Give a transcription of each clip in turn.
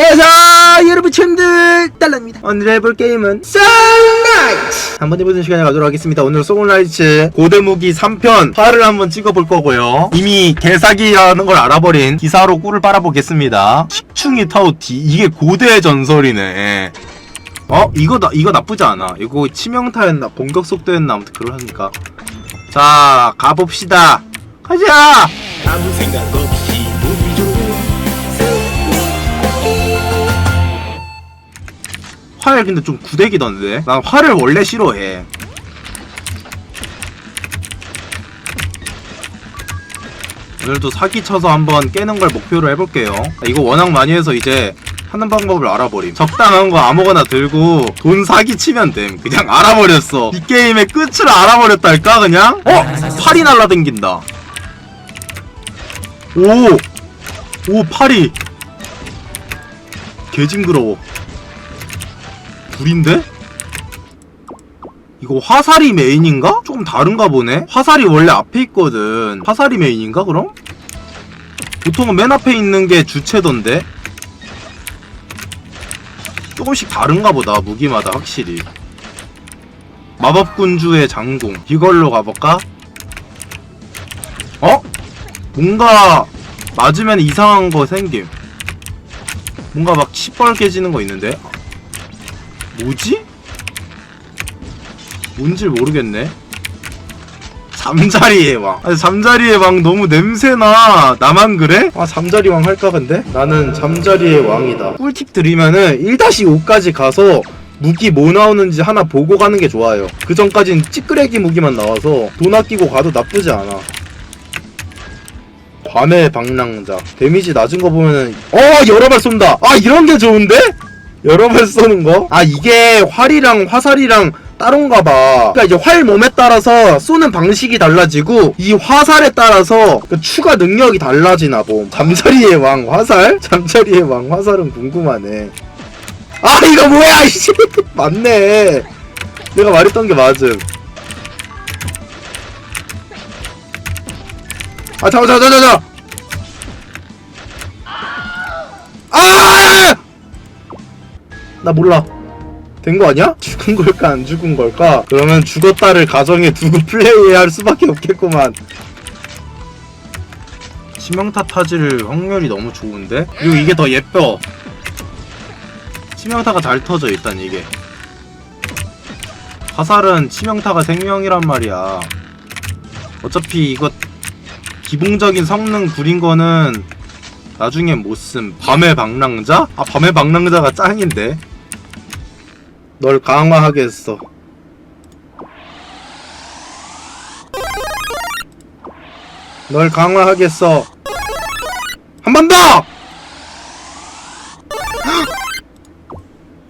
에서 여러분 친구들 딸랍니다. 오늘 해볼 게임은 썬라이트 한번 해보는 시간을 가도록 하겠습니다. 오늘 소울라이츠 고대무기 3편 팔을 한번 찍어볼 거고요. 이미 개사기라는 걸 알아버린 기사로 꿀을 빨아보겠습니다. 식충이 타우티 이게 고대의 전설이네. 어? 이거 나, 이거 나쁘지 않아. 이거 치명타였나 공격 속도였나 아무튼 그러니까. 자 가봅시다. 가자! 아무 생각 활 근데 좀 구대기던데. 난 활을 원래 싫어해. 오늘도 사기 쳐서 한번 깨는 걸 목표로 해볼게요. 이거 워낙 많이 해서 이제 하는 방법을 알아버림. 적당한 거 아무거나 들고 돈 사기 치면 됨. 그냥 알아버렸어. 이 게임의 끝을 알아버렸달까 그냥? 어? 팔이 날라댕긴다. 오! 오 팔이. 개징그러워 불인데? 이거 화살이 메인인가? 조금 다른가 보네? 화살이 원래 앞에 있거든. 화살이 메인인가, 그럼? 보통은 맨 앞에 있는 게 주체던데? 조금씩 다른가 보다, 무기마다 확실히. 마법군주의 장공. 이걸로 가볼까? 어? 뭔가 맞으면 이상한 거 생김. 뭔가 막 시뻘 깨지는 거 있는데? 뭐지? 뭔지 모르겠네. 잠자리의 왕. 아니, 잠자리의 왕 너무 냄새나. 나만 그래? 아, 잠자리 왕 할까, 근데? 나는 잠자리의 왕이다. 꿀팁 드리면은 1-5까지 가서 무기 뭐 나오는지 하나 보고 가는 게 좋아요. 그 전까진 찌끄레기 무기만 나와서 돈 아끼고 가도 나쁘지 않아. 밤의 방랑자. 데미지 낮은 거 보면은, 어, 여러 발 쏜다! 아, 이런 게 좋은데? 여러 발 쏘는 거? 아, 이게 활이랑 화살이랑 따로인가 봐. 그러니까 이제 활 몸에 따라서 쏘는 방식이 달라지고 이 화살에 따라서 그 추가 능력이 달라지나 봄. 잠자리의 왕 화살? 잠자리의 왕 화살은 궁금하네. 아, 이거 뭐야, 이씨. 맞네. 내가 말했던 게 맞음. 아, 잠깐, 잠깐, 잠깐. 아! 나 몰라. 된 거 아니야? 죽은 걸까 안 죽은 걸까? 그러면 죽었다를 가정에 두고 플레이해야 할 수밖에 없겠구만. 치명타 타질 확률이 너무 좋은데? 그리고 이게 더 예뻐. 치명타가 잘 터져 일단 이게. 화살은 치명타가 생명이란 말이야. 어차피 이거 기본적인 성능 구린 거는 나중에 못 쓴. 밤의 방랑자? 아 밤의 방랑자가 짱인데. 널 강화하겠어. 널 강화하겠어. 한 번 더!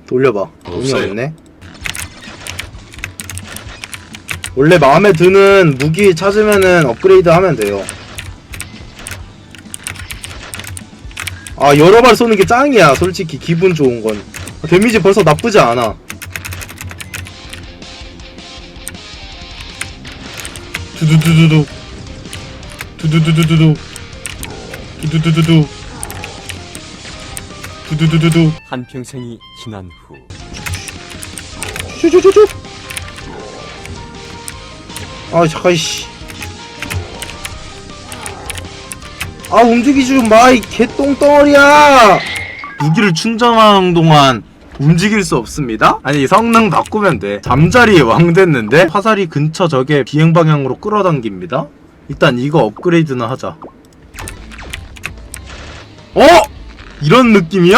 돌려봐. 돈이 없어요. 없네. 원래 마음에 드는 무기 찾으면은 업그레이드 하면 돼요. 아, 여러 발 쏘는 게 짱이야. 솔직히 기분 좋은 건. 데미지 벌써 나쁘지 않아. 두두두두두. 두 두두두두두. 두두두두두. 두두두두두. 한 평생이 지난 후 쭈쭈쭈쭈. 아, 잠깐, 씨. 아, 움직이지 좀 마, 이 개똥덩어리야! 무기를 충전하는 동안 움직일 수 없습니다? 아니, 성능 바꾸면 돼. 잠자리에 왕 됐는데, 화살이 근처 적의 비행 방향으로 끌어당깁니다? 일단 이거 업그레이드나 하자. 어? 이런 느낌이야?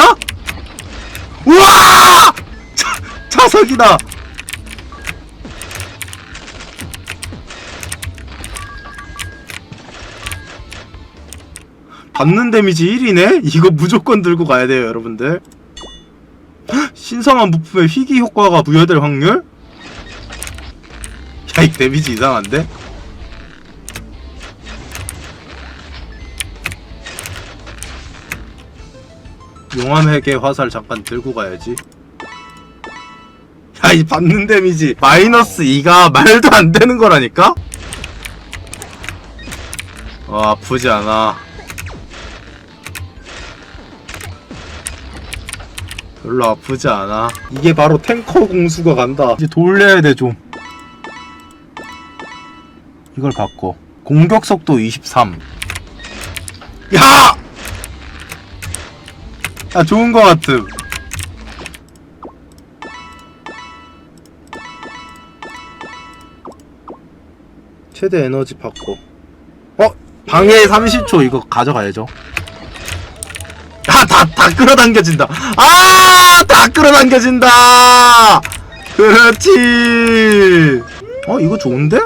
우와! 자, 자석이다! 받는 데미지 1이네? 이거 무조건 들고 가야 돼요, 여러분들. 헉, 신성한 부품에 희귀 효과가 부여될 확률? 야, 이 데미지 이상한데? 용암회계 화살 잠깐 들고 가야지. 야, 이 받는 데미지 마이너스 2가 말도 안 되는 거라니까? 어, 아프지 않아. 별로 아프지 않아. 이게 바로 탱커 공수가 간다. 이제 돌려야 돼 좀. 이걸 바꿔. 공격 속도 23. 야! 야 좋은 거 같음. 최대 에너지 바꿔. 어? 방해 30초 이거 가져가야죠. 아, 다, 다 끌어당겨진다. 아, 다 끌어당겨진다. 그렇지. 어, 이거 좋은데?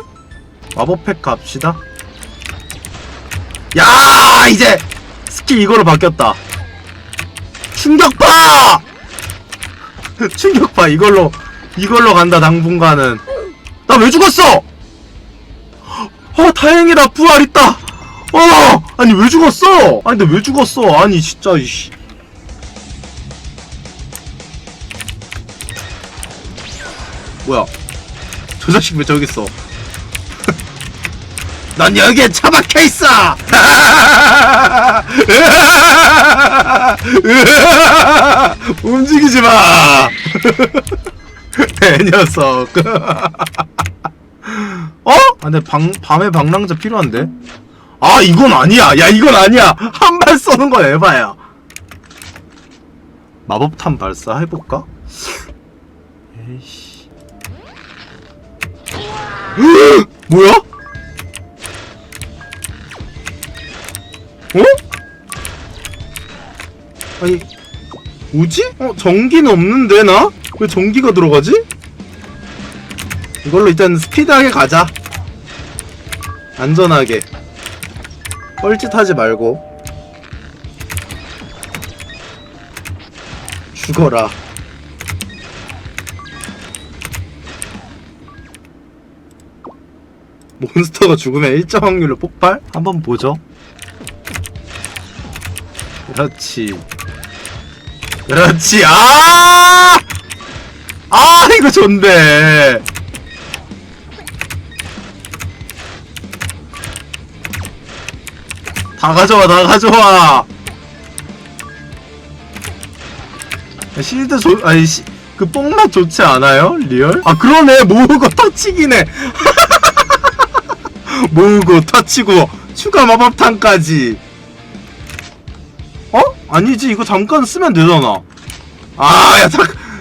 마법팩 갑시다. 야, 이제 스킬 이거로 바뀌었다. 충격파! 충격파 이걸로 이걸로 간다 당분간은. 나 왜 죽었어? 어, 다행이다. 부활 있다. 어! 아니 왜 죽었어? 아니 근데 왜 죽었어? 아니 진짜 이씨. 뭐야? 저 자식 왜 저기 있어? 난 여기에 처박혀 있어! 움직이지 마! 내 녀석. 어? 아, 근데 방, 밤에 방랑자 필요한데? 아 이건 아니야 야 이건 아니야 한 발 쏘는 거 에바야 마법탄 발사 해볼까? 에이씨! 뭐야? 어? 아니 뭐지? 어 전기는 없는데 나? 왜 전기가 들어가지? 이걸로 일단 스피드하게 가자 안전하게 뻘짓하지 말고 죽어라 몬스터가 죽으면 일정 확률로 폭발? 한번 보죠. 그렇지. 그렇지. 아! 아 이거 좋네 다 가져와 다 가져와. 야, 실드 좋 아니 시, 그 뽕맛 좋지 않아요? 리얼? 아 그러네. 모으고 터치기네 모으고 터치고 추가 마법탄까지. 어? 아니지 이거 잠깐 쓰면 되잖아. 아야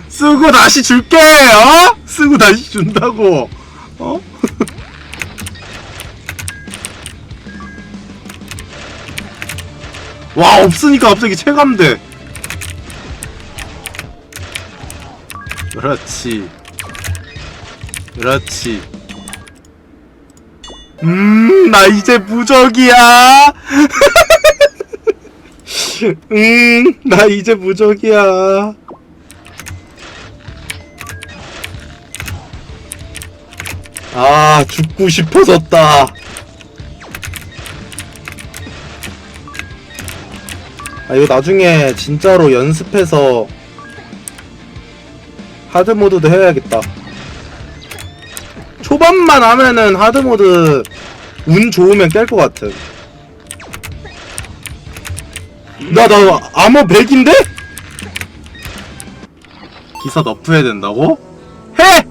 쓰고 다시 줄게 어? 쓰고 다시 준다고. 어? 와 없으니까 갑자기 체감돼. 그렇지. 그렇지 음 나 이제 무적이야. 음 나 이제 무적이야. 아 죽고 싶어졌다. 아 이거 나중에 진짜로 연습해서 하드 모드도 해야겠다 초반만 하면은 하드모드 운 좋으면 깰 것 같아 나, 나 아머 100인데? 기사 너프해야 된다고? 해!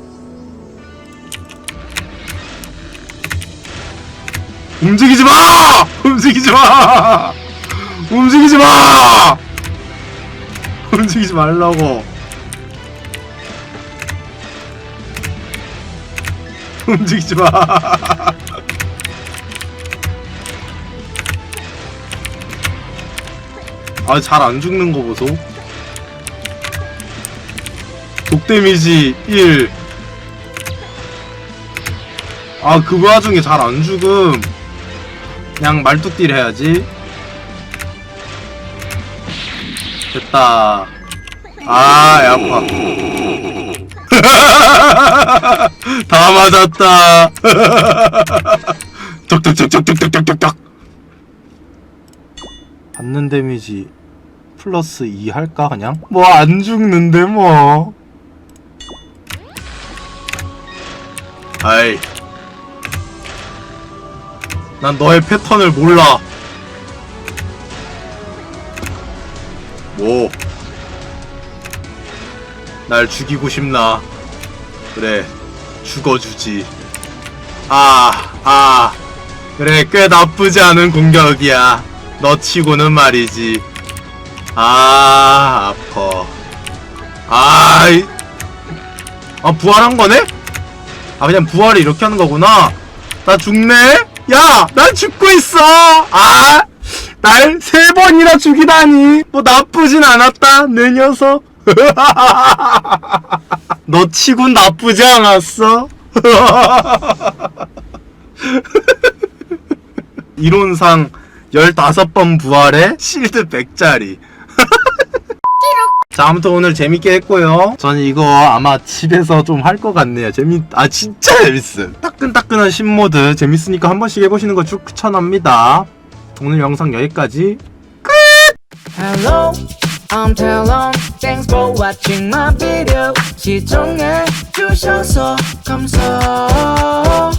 움직이지 마! 움직이지 마! 움직이지 마! 움직이지 말라고. 움직이지 마. 아, 잘 안 죽는 거 보소. 독 데미지 1. 아, 그 와중에 잘 안 죽음. 그냥 말뚝딜 해야지. 됐다. 아, 야, 아파. 다 맞았다. 쩍쩍쩍쩍쩍쩍쩍쩍. 받는 데미지 플러스 2 할까 그냥? 뭐 안 죽는데 뭐. 아이. 난 너의 패턴을 몰라. 뭐? 날 죽이고 싶나? 그래, 죽어주지. 아, 아. 그래, 꽤 나쁘지 않은 공격이야. 너 치고는 말이지. 아, 아파. 아, 이... 아, 부활한 거네? 아, 그냥 부활을 이렇게 하는 거구나. 나 죽네? 야! 난 죽고 있어! 아! 날 세 번이나 죽이다니! 뭐 나쁘진 않았다, 내 녀석. 너 치곤 나쁘지 않았어? 이론상 15번 부활에 실드 100짜리. 자, 아무튼 오늘 재밌게 했고요. 저는 이거 아마 집에서 좀 할 것 같네요. 재밌, 아, 진짜 재밌음. 따끈따끈한 신모드 재밌으니까 한 번씩 해보시는 거 추천합니다. 오늘 영상 여기까지. Hello, um tell them thanks for watching my video 시청해 주셔서 감사합니다